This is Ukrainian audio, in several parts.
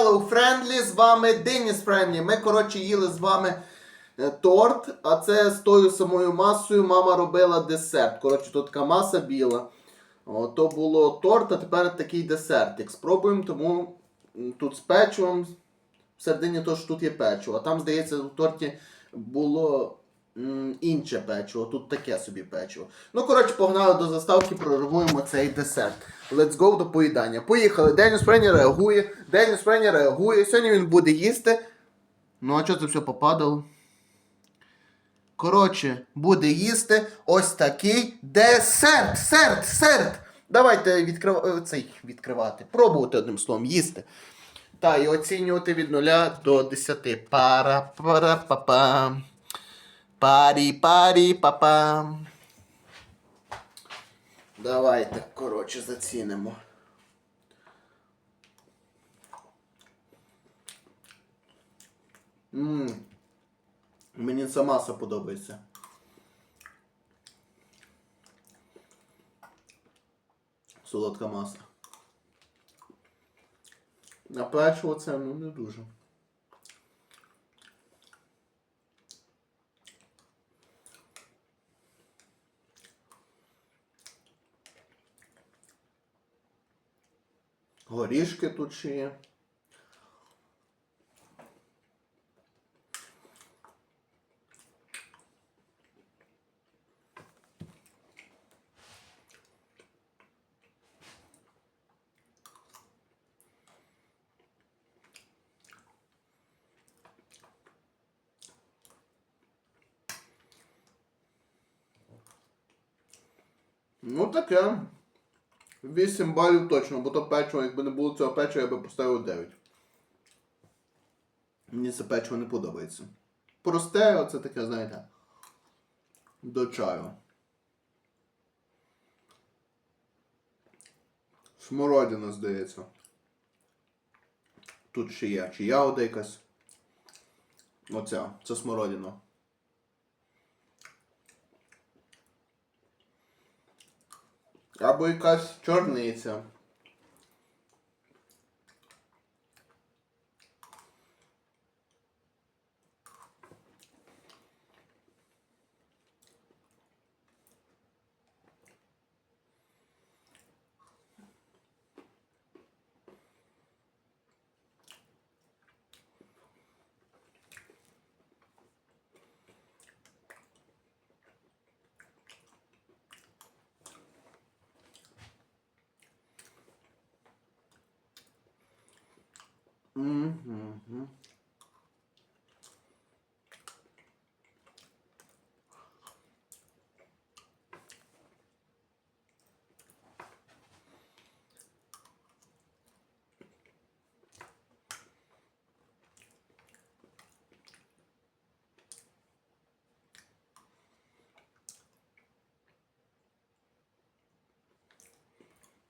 Hello Friendly, з вами Деніс Friendly. Ми, коротше, їли з вами е, торт, а це з тою самою масою мама робила десерт. Коротше, тут така маса біла. О, то було торт, а тепер такий десертик. Спробуємо, тому тут з печивом. Всередині то, що тут є печиво. А там, здається, у торті було інше печиво, тут таке собі печиво. Ну, коротше, погнали до заставки, прорвуємо цей десерт. Let's go до поїдання. Поїхали. Деніс Френі реагує. Деніс Френі реагує. Сьогодні він буде їсти. Ну, а чого це все попадало? Коротше, буде їсти ось такий десерт. Серт, серт. Давайте відкрив... цей відкривати. Пробувати одним словом, їсти. Та, і оцінювати від 0 до 10. Пара, пара, папа. Парі, парі, папа. Давайте, коротше, зацінимо. Ммм. Мені ця маса подобається. Солодка маса. На печиво це ну не дуже. Горішки тут ще є. Ну таке. 8 балів точно, бо то печиво, якби не було цього печива, я би поставив 9. Мені це печиво не подобається. Просте, оце таке, знаєте, до чаю. Смородина, здається. Тут ще є. Чи ягода якась. Оця, це смородина. Або якась чорниця. Мгм.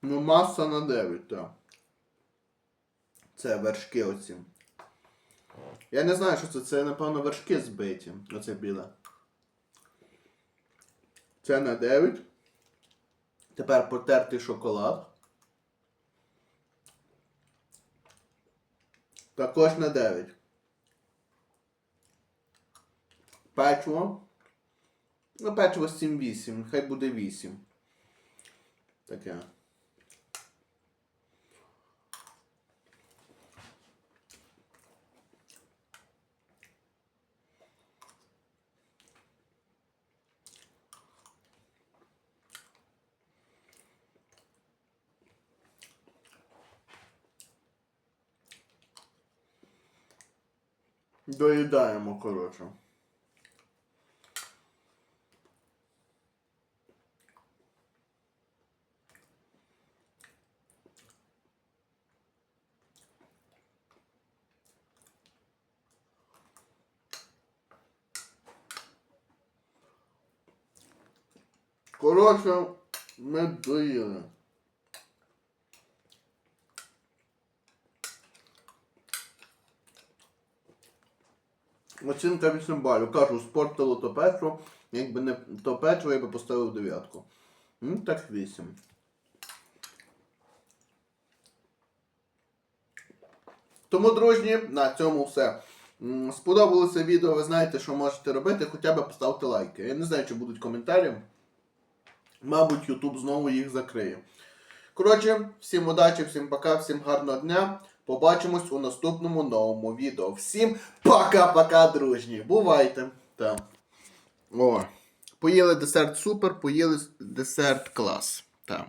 Ну, маса на 9, так. Це вершки оці. Я не знаю, що це. Це, напевно, вершки збиті. Оце біле. Це на 9. Тепер потертий шоколад. Також на 9. Печиво. Ну, печиво 7-8. Хай буде 8. Таке. Доїдаємо, коротше. Коротше, ми доїли. Оцінка 8 балів. Кажу, спортило то печиво. Якби не то печиво, я би поставив дев'ятку. Ну, так 8. Тому, дружні, на цьому все. Сподобалося відео, ви знаєте, що можете робити, хоча б поставте лайки. Я не знаю, чи будуть коментарі. Мабуть, Ютуб знову їх закриє. Коротше, всім удачі, всім пока, всім гарного дня. Побачимось у наступному новому відео. Всім пока-пока, дружні. Бувайте. Там. О. Поїли десерт супер, поїли десерт клас. Так.